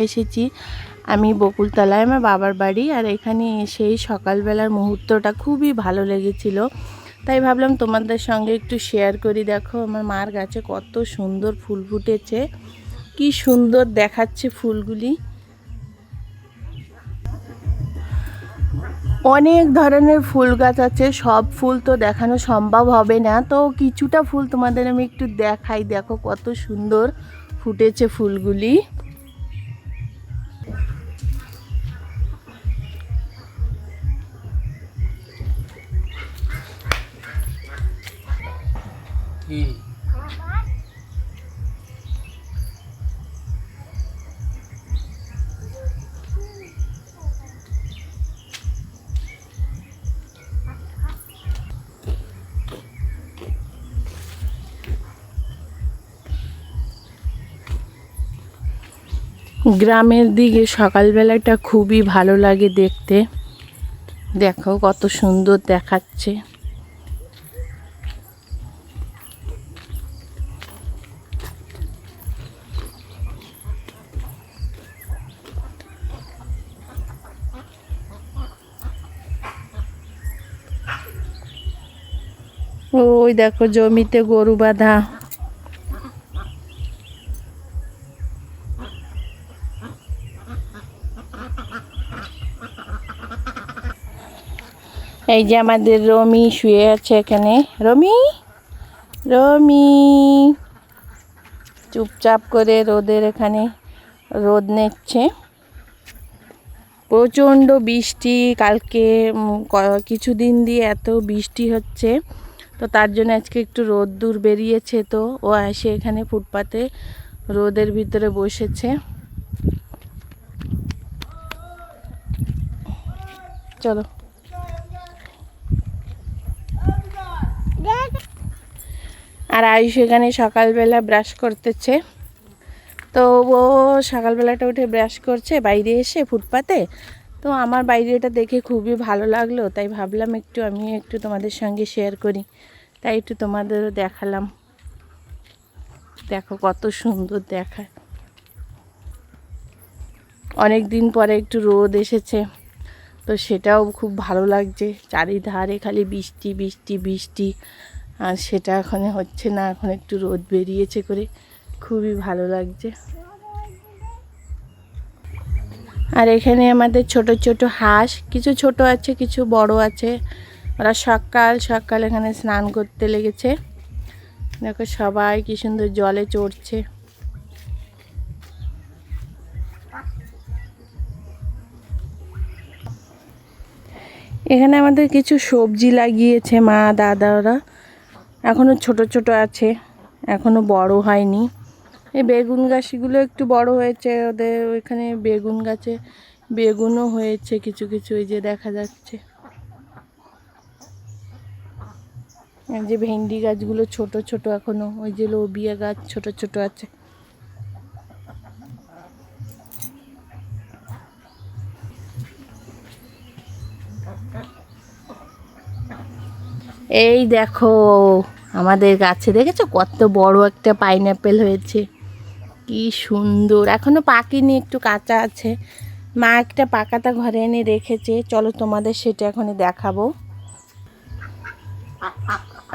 এসেছি। আমি বকুলতলায়, আমার বাবার বাড়ি, আর এখানে এসেই সকালবেলার মুহূর্তটা খুবই ভালো লেগেছিল। তাই ভাবলাম তোমাদের সঙ্গে একটু শেয়ার করি। দেখো, আমার মার গাছে কত সুন্দর ফুল ফুটেছে। কি সুন্দর দেখাচ্ছে ফুলগুলি। অনেক ধরনের ফুল গাছ আছে। সব ফুল তো দেখানো সম্ভব হবে না। তো কিছুটা ফুল তোমাদের আমি একটু দেখাই। দেখো কত সুন্দর ফুটেছে ফুলগুলি। গ্রামের দিকে সকালবেলাটা খুবই ভালো লাগে দেখতে। দেখো কত সুন্দর দেখাচ্ছে। ওই দেখো জমিতে গরু বাঁধা। এই যে আমাদের রমি শুয়ে আছে এখানে। রমি? রমি! চুপচাপ করে রোদের এখানে রোদ নিচ্ছে প্রচণ্ড বৃষ্টি, কালকে কিছুদিন দিয়ে এত বৃষ্টি হচ্ছে। তো তার জন্য আজকে একটু রোদ দূর বেরিয়েছে তো, ও এসে এখানে ফুটপাতে রোদের ভিতরে বসেছে। চলো। আর আয়ুষ এখানে সকালবেলা ব্রাশ করতেছে। তো ও সকালবেলাটা উঠে ব্রাশ করছে, বাইরে এসে ফুটপাতে তো আমার বাইরে এটা দেখে খুবই ভালো লাগল, তাই ভাবলাম একটু আমি একটু তোমাদের সঙ্গে শেয়ার করি। তাই একটু তোমাদেরও দেখালাম। দেখো কত সুন্দর দেখায়। অনেক দিন পরে একটু রোদ এসেছে, তো সেটাও খুব ভালো লাগছে। চারিধারে খালি বৃষ্টি বৃষ্টি বৃষ্টি, আর সেটা এখন হচ্ছে না, এখন একটু রোদ বেরিয়েছে করে খুবই ভালো লাগছে। আর এখানে আমাদের ছোট ছোট হাঁস, কিছু ছোট আছে, কিছু বড় আছে। ওরা সকাল সকাল এখানে স্নান করতে লেগেছে। দেখো সবাই কি সুন্দর জলে চড়ছে। এখানে আমাদের কিছু সবজি লাগিয়েছে মা দাদা ওরা এখনও ছোট ছোট আছে এখনও বড় হয়নি। এই বেগুন গাছগুলো একটু বড় হয়েছে, ওদের ওইখানে বেগুন গাছে বেগুনও হয়েছে কিছু কিছু এই যে দেখা যাচ্ছে। এই যে ভেন্ডি গাছগুলো ছোট ছোট এখনও, ওই যে লোবিয়া গাছ ছোট ছোট আছে। এই দেখো, আমাদের গাছে দেখেছ কত বড় একটা পাইনাপেল হয়েছে? কি সুন্দর। এখনও পাকেনি, একটু কাঁচা আছে। মা একটা পাকাতা ঘরে এনে রেখেছে। চলো তোমাদের সেটা এখন দেখাবো।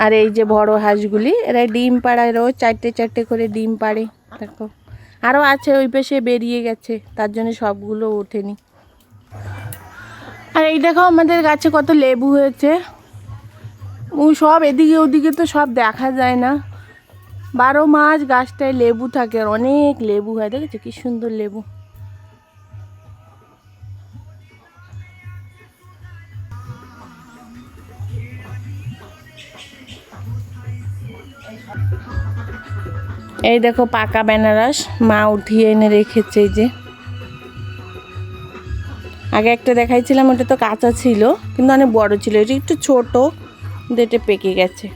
আর এই যে বড় হাঁসগুলি, এরা ডিম পাড়ায় রোজ চারটে চারটে করে ডিম পাড়ে। দেখো আরও আছে, ওই পাশে বেরিয়ে গেছে, তার জন্য সবগুলো ওঠেনি। আর এই দেখো, আমাদের গাছে কত লেবু হয়েছে। ও সব এদিকে ওদিকে তো সব দেখা যায় না। বারো মাস গাছটায় লেবু থাকে অনেক লেবু হয়, দেখেছ? কি সুন্দর লেবু। এই দেখো পাকা বেনারস, মা উঠিয়ে এনে রেখেছে এই যে। আগে একটা দেখাইছিলাম, ওটা তো কাঁচা ছিল, কিন্তু অনেক বড় ছিল, এটা একটু ছোট, কিন্তু এটা পেকে গেছে।